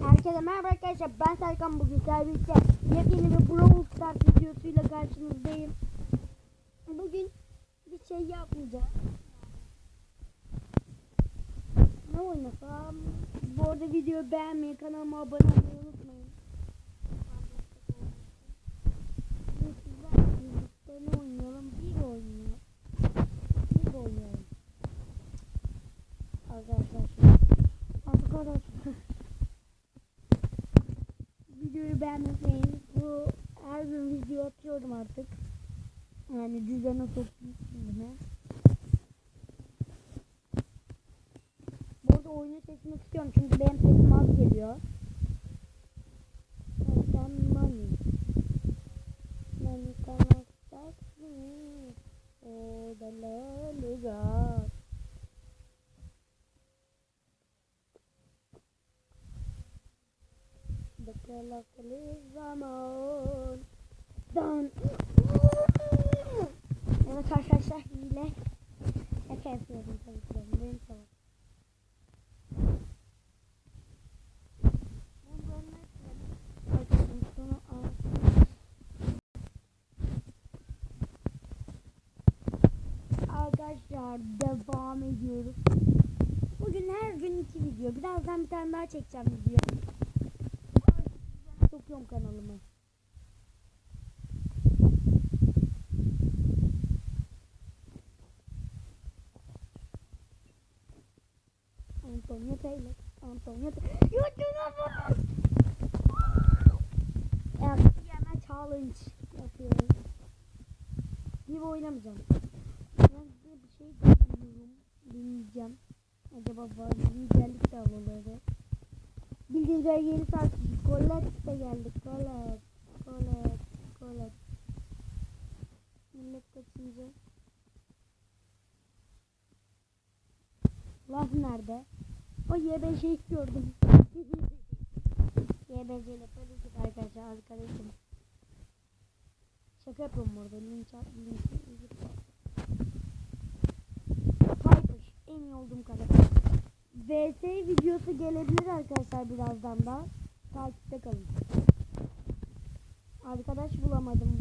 Herkese merhaba arkadaşlar ben Serkan bugün birlikte yepyeni bir Brawl Stars videosuyla karşınızdayım. Bugün bir şey yapmayacağım. Ne oynasam? Bu arada videoyu beğenmeyi, kanalıma abone olmayı unutmayın. Ne oynayalım? Bir oynayalım. Bir oynayalım. Arkadaşlar. Videoyu beğenmeyin. Bu her gün video atıyorum artık. Yani düzene soktum kendime. Bu arada oyunu seçmek istiyorum çünkü benim sesim az geliyor. Sen money. Money cannot stop me. Oh, the love The zaman. Dön. Evet arkadaşlar hile. Şaka yapıyorum tabii ki. Benim tamam. Arkadaşlar devam ediyoruz. Bugün her gün iki video. Birazdan bir tane daha çekeceğim video. Sokuyorum kanalımı. Antonio Taylor. Antonio Taylor. Evet, hemen challenge yapıyorum. Gibi oynamayacağım. Ben bir şey dinliyorum. Dinleyeceğim. Acaba var mı? Güzellik davaları. Bildiğiniz üzere yeni saat Colette de geldi. Colette. Colette. Colette. Millet kaçıncı? Laf nerede? O YBC gördüm. YBC ile tabii ki de arkadaşlar arkadaşım. Şaka yapıyorum burada. Linç at, linç, linç. Piper. En iyi olduğum kadar. VS videosu gelebilir arkadaşlar birazdan da. Takipte kalın. Arkadaş bulamadım.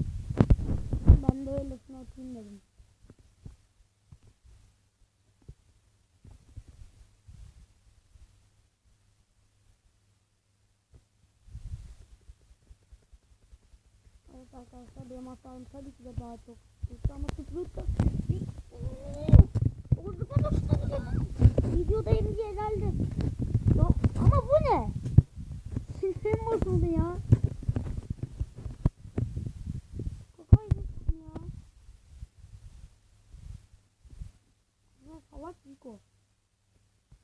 Ben de öylesine atayım dedim. Evet arkadaşlar benim hasarım tabii ki de daha çok. Ama bana Videodayım diye geldi. Ya, ama bu ne? Sinirim bozuldu ya.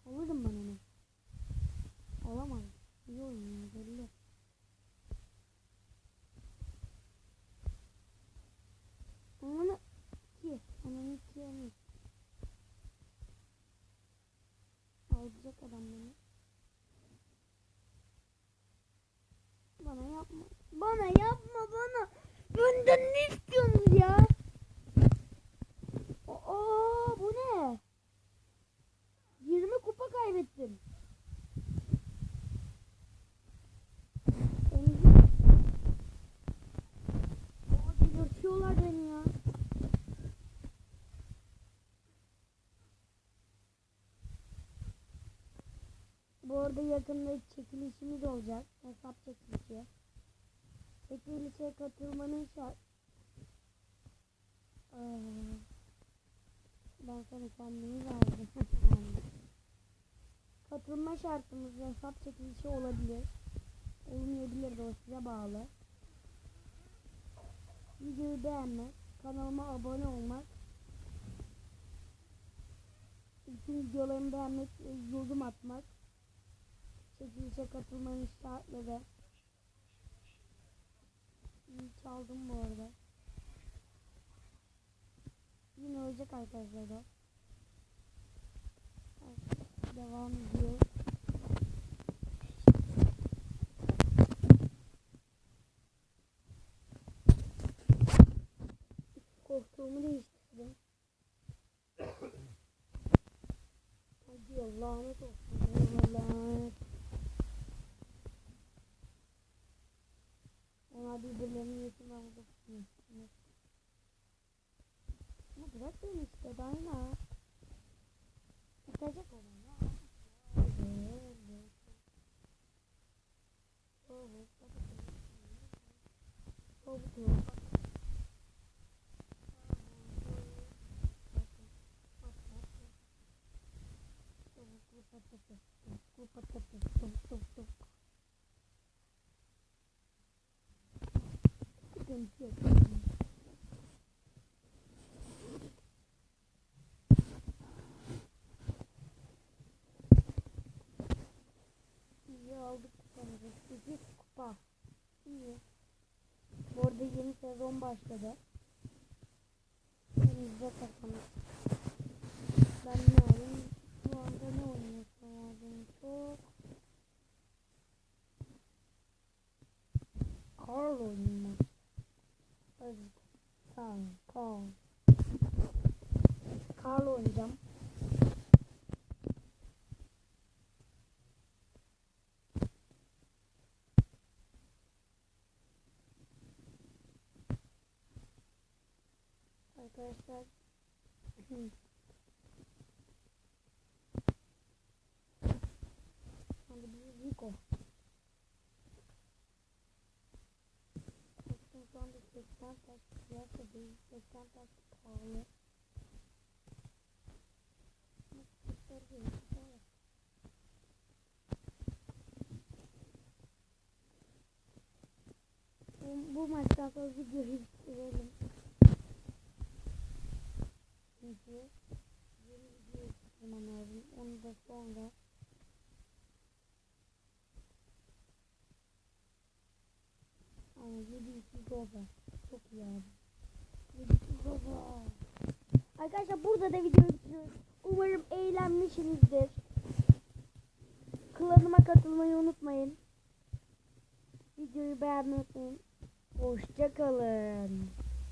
Alırım ben onu. Alamam. İyi oynuyor belli. Onu ki, onu ki onu. Alacak adam beni. Bana yapma. Bana yapma bana. Benden ne istiyorsunuz ya? Aa bu ne? 20 kupa kaybettim. Emzi- Aa, delirtiyorlar beni ya. Bu arada yakında çekilişimiz olacak. Hesap çekilişi. Çekilişe katılmanın şart. Aa, ben sana kendimi verdim. Katılma şartımız hesap çekilişi olabilir. Olmayabilir de o size bağlı. Videoyu beğenmek, kanalıma abone olmak, bütün videolarımı beğenmek, yorum atmak, çekilişe katılmanın şartları. İyi çaldım bu arada. Yine ölecek arkadaşlar da. Devam ediyor. Korktuğumu değiştirdim. Aa birbirlerinin yetim vardı. Ama bırak beni işte bana. Atacak onu. Oh, oh, oh. Sıkıntı yok. İyi aldık kupamızı. 8 kupa. İyi. Bu yeni sezon başladı. Elimizde kasamız. Ben ne alayım? Şu anda ne oynuyorsun lazım? Çok. Carl oynuyor. Tamam. Carl. Carl oynayacağım. Arkadaşlar Hadi bir Rico. Bakın şu anda 80 taş fiyatı değil. 80 taş pahalı. Bu, bu maçtan sonra videoyu bitirelim. Çünkü yeni video çıkmam lazım. Onu da sonra Aynen 700 baba. Çok iyi abi. 700 baba. Arkadaşlar burada da videoyu bitiriyoruz. Umarım eğlenmişsinizdir. Klanıma katılmayı unutmayın. Videoyu beğenmeyi unutmayın. Hoşçakalın.